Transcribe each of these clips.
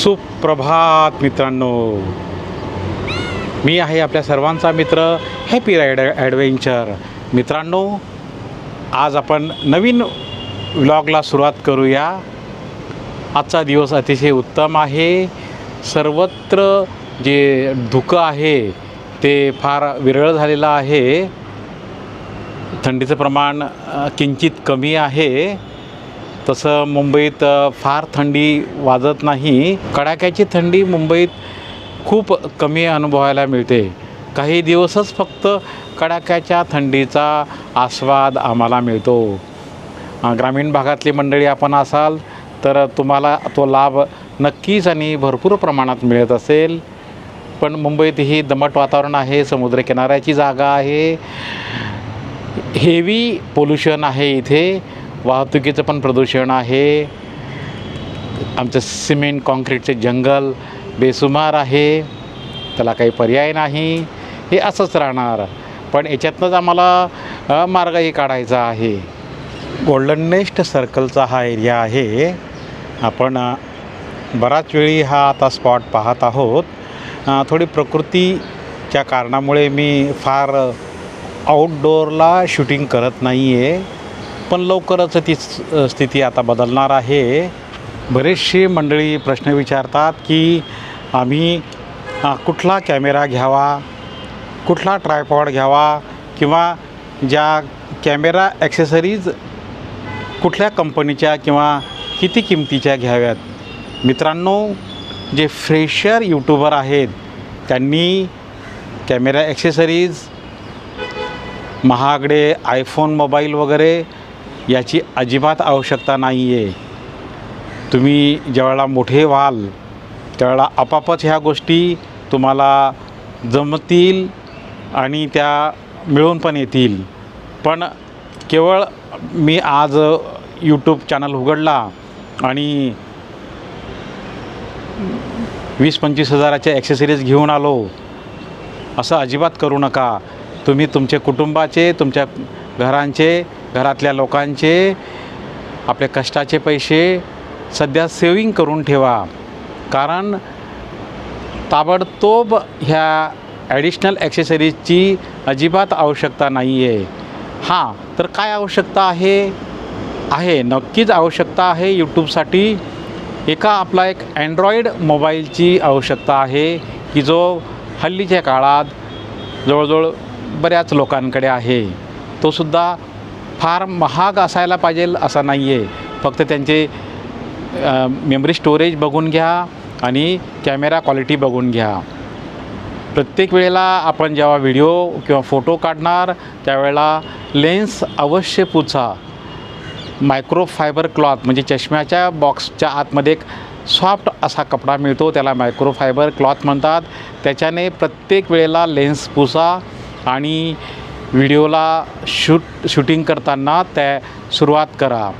सुप्रभात मित्रांनो. मी आहे आपल्या सर्वांचा मित्र हॅपी रायड ॲडव्हेंचर मित्रांनो आज आपण नवीन व्लॉगला सुरुवात करूया. आजचा दिवस अतिशय उत्तम आहे. सर्वत्र जे धुकं आहे ते फार विरळ झालेलं आहे. थंडीचं प्रमाण किंचित कमी आहे. तसं मुंबईत फार थंडी वाजत नाही. कडाक्याची थंडी मुंबईत खूप कमी अनुभवायला मिळते. काही दिवसच फक्त कडाक्याच्या थंडीचा आस्वाद आम्हाला मिळतो. ग्रामीण भागातली मंडळी आपण असाल तर तुम्हाला तो लाभ नक्कीच आणि भरपूर प्रमाणात मिळत असेल. पण मुंबईत ही दमट वातावरण आहे समुद्रकिनाऱ्याची जागा आहे. हेवी पोल्युशन आहे इथे. वाहतुकीचं पण प्रदूषण आहे. आमचं सिमेंट कॉन्क्रीटचे जंगल बेसुमार आहे. त्याला काही पर्याय नाही. हे असंच राहणार. पण याच्यातनंच आम्हाला मार्गही काढायचा आहे. गोल्डन नेस्ट सर्कलचा हा एरिया आहे. आपण बराच वेळी हा आता स्पॉट पाहत आहोत. थोडी प्रकृतीच्या कारणामुळे मी फार आउटडोअरला शूटिंग करत नाही आहे पण लवकरच ती स्थिती आता बदलणार आहे. बरेचशी मंडळी प्रश्न विचारतात की आम्ही कुठला कॅमेरा घ्यावा कुठला ट्रायपॉड घ्यावा किंवा ज्या कॅमेरा ॲक्सेसरीज कुठल्या कंपनीच्या किंवा किती किमतीच्या घ्याव्यात? मित्रांनो जे फ्रेशर यूट्यूबर आहेत त्यांनी कॅमेरा ॲक्सेसरीज महागडे आयफोन मोबाईल वगैरे याची अजिबात आवश्यकता नाही आहे तुम्ही ज्यावेळेला मोठे व्हाल त्यावेळेला आपापच ह्या गोष्टी तुम्हाला जमतील आणि त्या मिळून पण येतील. पण केवळ मी आज यूट्यूब चॅनल उघडला आणि वीस पंचवीस हजाराच्या ॲक्सेसरीज घेऊन आलो असं अजिबात करू नका. तुम्ही तुमचे कुटुंबाचे तुमच्या घरांचे घरातल्या लोकांचे आपले कष्टाचे पैसे सध्या सेविंग करून ठेवा. कारण ताबडतोब ह्या ॲडिशनल ॲक्सेसरीजची अजिबात आवश्यकता नाही आहे हां तर काय आवश्यकता आहे? आहे नक्कीच आवश्यकता आहे. यूट्यूबसाठी एका आपला एक अँड्रॉईड मोबाईलची आवश्यकता आहे की जो हल्लीच्या काळात जवळजवळ बऱ्याच लोकांकडे आहे. तो सुद्धा फार महाग असायला पाहिजे असा नाही आहे फक्त त्यांचे मेमरी स्टोरेज बघून घ्या आणि कॅमेरा क्वालिटी बघून घ्या. प्रत्येक वेळेला आपण जेव्हा व्हिडिओ किंवा फोटो काढणार त्यावेळेला लेन्स अवश्य पुचा मायक्रो फायबर क्लॉथ म्हणजे चष्म्याच्या बॉक्सच्या आतमध्ये एक सॉफ्ट असा कपडा मिळतो त्याला मायक्रो फायबर क्लॉथ म्हणतात. त्याच्याने प्रत्येक वेळेला लेन्स पुसा आणि व्हिडिओला शूट शूटिंग करताना त्या सुरुवात करा.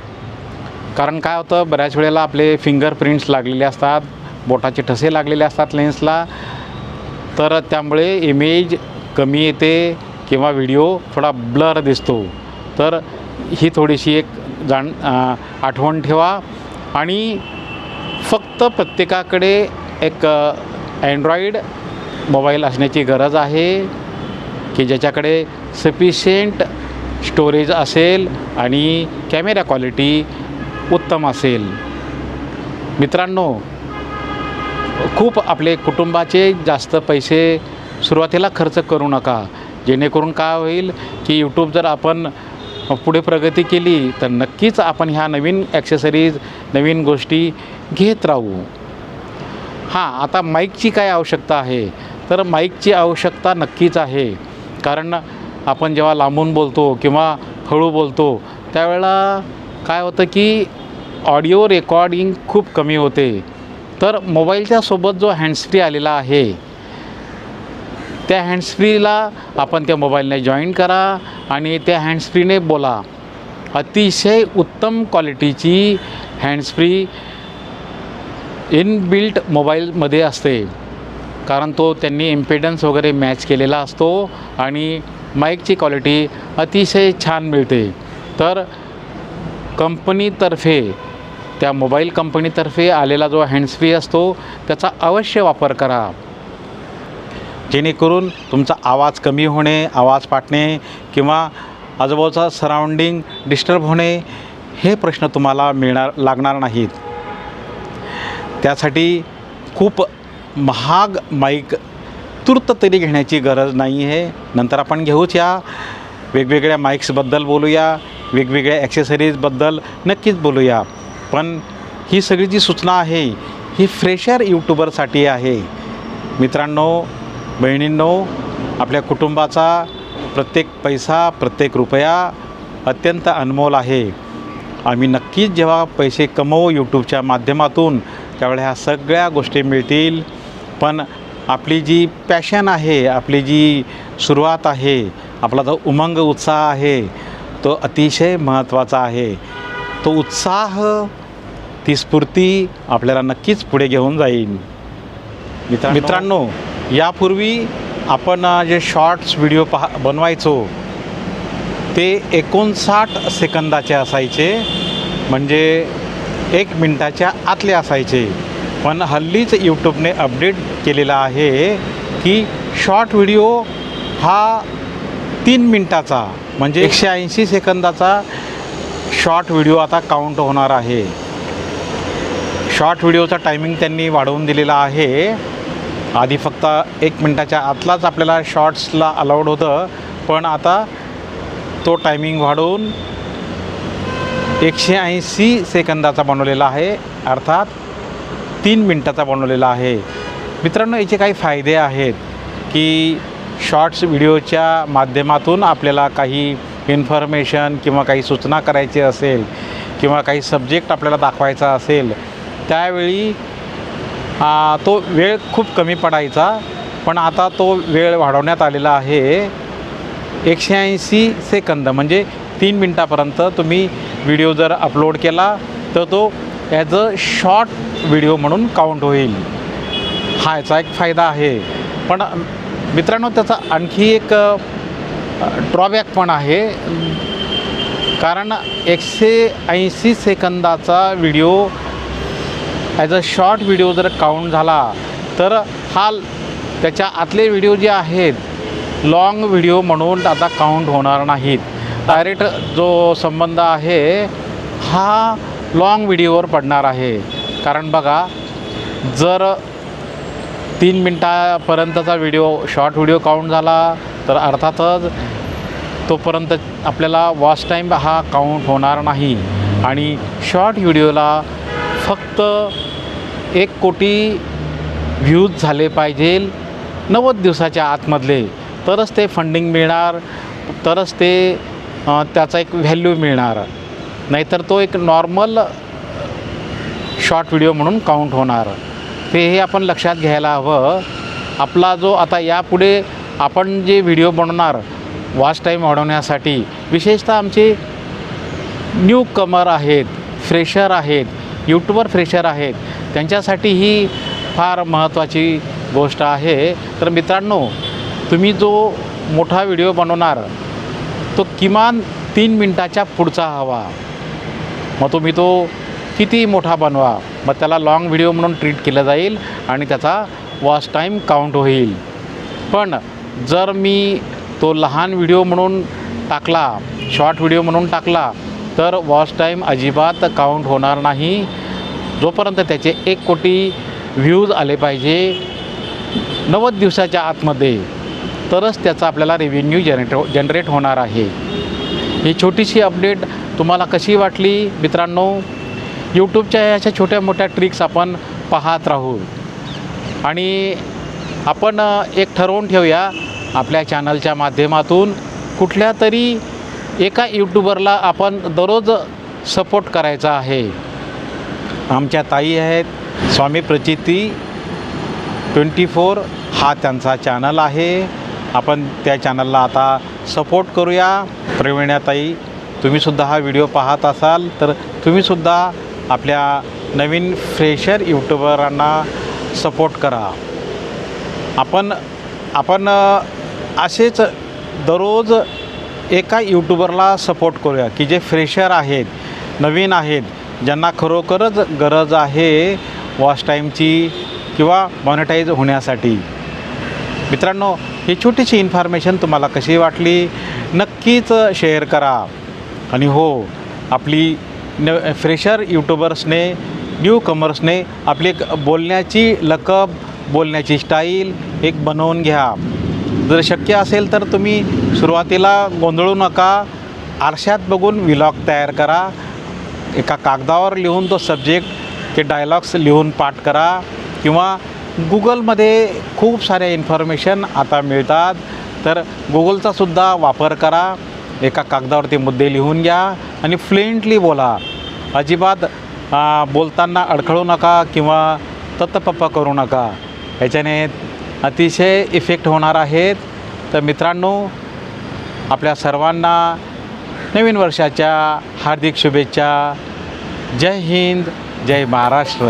कारण काय होतं बऱ्याच वेळेला आपले फिंगरप्रिंट्स लागलेले असतात बोटाचे ठसे लागलेले असतात लेन्सला तर त्यामुळे इमेज कमी येते किंवा व्हिडिओ थोडा ब्लर दिसतो. तर ही थोडीशी एक जाण आठवण ठेवा. आणि फक्त प्रत्येकाकडे एक अँड्रॉईड मोबाईल असण्याची गरज आहे. की ज्याच्याकडे सफिशियंट स्टोरेज असेल आणि कॅमेरा क्वालिटी उत्तम असेल. मित्रांनो खूप आपले कुटुंबाचे जास्त पैसे सुरुवातीला खर्च करू नका. जेणेकरून काय होईल की यूट्यूब जर आपण पुढे प्रगती केली तर नक्कीच आपण ह्या नवीन ॲक्सेसरीज नवीन गोष्टी घेत राहू. हां आता माईकची काय आवश्यकता आहे? तर माईकची आवश्यकता नक्कीच आहे. कारण आपण जेव्हा लांबून बोलतो किंवा हळू बोलतो त्यावेळेला काय होतं की ऑडिओ रेकॉर्डिंग खूप कमी होते. तर मोबाईलच्या सोबत जो हँडस्फ्री आलेला आहे त्या हँडस्फ्रीला आपण त्या मोबाईलने जॉईन करा आणि त्या हँडस्फ्रीने बोला. अतिशय उत्तम क्वालिटीची हँडस्फ्री इनबिल्ट मोबाईलमध्ये असते. कारण तो त्यांनी इम्पेडन्स वगैरे मॅच केलेला असतो आणि माईकची क्वालिटी अतिशय छान मिळते. तर कंपनीतर्फे त्या मोबाईल कंपनीतर्फे आलेला जो हँड्सफ्री असतो त्याचा अवश्य वापर करा. जेणेकरून तुमचा आवाज कमी होणे आवाज फाटणे किंवा आजूबाजूचा सराउंडिंग डिस्टर्ब होणे हे प्रश्न तुम्हाला मिळणार लागणार नाहीत. त्यासाठी खूप महाग माईक तूर्त तरी घेण्याची गरज नाही आहे. नंतर आपण घेऊच या वेगवेगळ्या माईक्सबद्दल बोलूया. वेगवेगळ्या ॲक्सेसरीजबद्दल नक्कीच बोलूया. पण ही सगळी जी सूचना आहे ही फ्रेशर यूट्यूबरसाठी आहे. मित्रांनो बहिणींनो आपल्या कुटुंबाचा प्रत्येक पैसा प्रत्येक रुपया अत्यंत अनमोल आहे. आम्ही नक्कीच जेव्हा पैसे कमवू यूट्यूबच्या माध्यमातून त्यावेळेला ह्या सगळ्या गोष्टी मिळतील. पण आपली जी पॅशन आहे आपली जी सुरुवात आहे आपला जो उमंग उत्साह आहे तो अतिशय महत्त्वाचा आहे. तो उत्साह ती स्फूर्ती आपल्याला नक्कीच पुढे घेऊन जाईल. मित्र मित्रांनो यापूर्वी आपण जे शॉर्ट्स व्हिडिओ पहा बनवायचो ते एकोणसाठ सेकंदाचे असायचे. म्हणजे एक मिनटाच्या आतले असायचे. पण हल्लीच यूट्यूबने अपडेट केलेला आहे की शॉर्ट व्हिडिओ हा तीन मिनटाचा म्हणजे एकशे ऐंशी सेकंदाचा शॉर्ट व्हिडिओ आता काउंट होणार आहे. शॉर्ट व्हिडिओचा टायमिंग त्यांनी वाढवून दिलेला आहे. आधी फक्त एक मिनटाच्या आतलाच आपल्याला शॉर्ट्सला अलाउड होतं पण आता तो टायमिंग वाढवून एकशे ऐंशी सेकंदाचा बनवलेला आहे अर्थात तीन मिनटाचा बनवलेला आहे. मित्रांनो याचे काही फायदे आहेत की शॉर्ट्स व्हिडिओच्या माध्यमातून आपल्याला काही इन्फॉर्मेशन किंवा काही सूचना करायची असेल किंवा काही सब्जेक्ट आपल्याला दाखवायचा असेल त्यावेळी तो वेळ खूप कमी पडायचा. पण आता तो वेळ वाढवण्यात आलेला आहे. एकशे ऐंशी सेकंद म्हणजे तीन मिनटापर्यंत तुम्ही व्हिडिओ जर अपलोड केला तर तो ॲज अ शॉर्ट व्हिडिओ म्हणून काउंट होईल. हा याचा एक फायदा आहे. पण मित्रांनो त्याचा आणखी एक ड्रॉबॅक पण आहे. कारण एकशे ऐंशी सेकंदाचा video as a short video जर काउंट झाला तर हा त्याच्या आतले व्हिडिओ जे आहेत लॉंग व्हिडिओ म्हणून आता काउंट होणार नाहीत. डायरेक्ट जो संबंध आहे हा लॉंग व्हिडिओवर पडणार आहे. कारण बघा जर तीन मिनटापर्यंतचा व्हिडिओ शॉर्ट व्हिडिओ काउंट झाला तर अर्थातच तोपर्यंत आपल्याला वॉच टाईम हा काउंट होणार नाही. आणि शॉर्ट व्हिडिओला फक्त एक कोटी व्ह्यूज झाले पाहिजे नव्वद दिवसाच्या आतमधले. तरच ते फंडिंग मिळणार तरच ते त्याचा एक व्हॅल्यू मिळणार. नाहीतर तो एक नॉर्मल शॉर्ट व्हिडिओ म्हणून काउंट होणार. ते हे आपण लक्षात घ्यायला हवं. आपला जो आता यापुढे आपण जे व्हिडिओ बनवणार वॉच टाईम वाढवण्यासाठी विशेषतः आमचे न्यू कमर आहेत फ्रेशर आहेत यूट्यूबर फ्रेशर आहेत त्यांच्यासाठी ही फार महत्त्वाची गोष्ट आहे. तर मित्रांनो तुम्ही जो मोठा व्हिडिओ बनवणार तो किमान तीन मिनटाच्या पुढचा हवा. मग तुम्ही तो किती मोठा बनवा. मग त्याला लाँग व्हिडिओ म्हणून ट्रीट केलं जाईल आणि त्याचा वॉच टाईम काउंट होईल. पण जर मी तो लहान व्हिडिओ म्हणून टाकला शॉर्ट व्हिडिओ म्हणून टाकला तर वॉच टाईम अजिबात काउंट होणार नाही. जोपर्यंत त्याचे एक कोटी व्ह्यूज आले पाहिजे नव्वद दिवसाच्या आतमध्ये तरच त्याचा आपल्याला रेव्हेन्यू जनरेट जनरेट होणार आहे. ही छोटीशी अपडेट तुम्हाला कशी वाटली मित्रांनो? यूट्यूबच्या अशा छोट्या मोठ्या ट्रिक्स आपण पाहत राहू. आणि आपण एक ठरवून ठेवूया आपल्या चॅनलच्या माध्यमातून. कुठल्या तरी एका यूट्यूबरला आपण दररोज सपोर्ट करायचा आहे. आमच्या ताई आहेत स्वामी प्रचिती. ट्वेंटी फोर हा त्यांचा चॅनल आहे. आपण त्या चॅनलला आता सपोर्ट करूया. प्रवीणाताई तुम्हीसुद्धा हा व्हिडिओ पाहत असाल तर तुम्हीसुद्धा आपल्या नवीन फ्रेशर यूट्यूबरांना सपोर्ट करा. आपण आपण असेच दररोज एका यूट्यूबरला सपोर्ट करूया की जे फ्रेशर आहेत नवीन आहेत ज्यांना खरोखरच गरज आहे वॉच टाईमची किंवा मॉनिटाईज होण्यासाठी. मित्रांनो ही छोटीशी इन्फॉर्मेशन तुम्हाला कशी वाटली नक्कीच शेअर करा. आणि हो आपली न फ्रेशर यूट्यूबर्सने न्यू कमर्सने आपली एक बोलण्याची लकब बोलण्याची स्टाईल एक बनवून घ्या. जर शक्य असेल तर तुम्ही सुरुवातीला गोंधळू नका आरशात बघून विलॉग तयार करा एका कागदावर लिहून तो सब्जेक्ट ते डायलॉग्स लिहून पाठ करा किंवा गुगलमध्ये खूप साऱ्या इन्फॉर्मेशन आता मिळतात तर गुगलचासुद्धा वापर करा. एका कागदावरती मुद्दे लिहून घ्या आणि फ्लुएंटली बोला. अजिबात बोलताना अडखळू नका किंवा तत्पप्पा करू नका. याच्याने अतिशय इफेक्ट होणार आहेत. तर मित्रांनो आपल्या सर्वांना नवीन वर्षाच्या हार्दिक शुभेच्छा. जय हिंद जय महाराष्ट्र.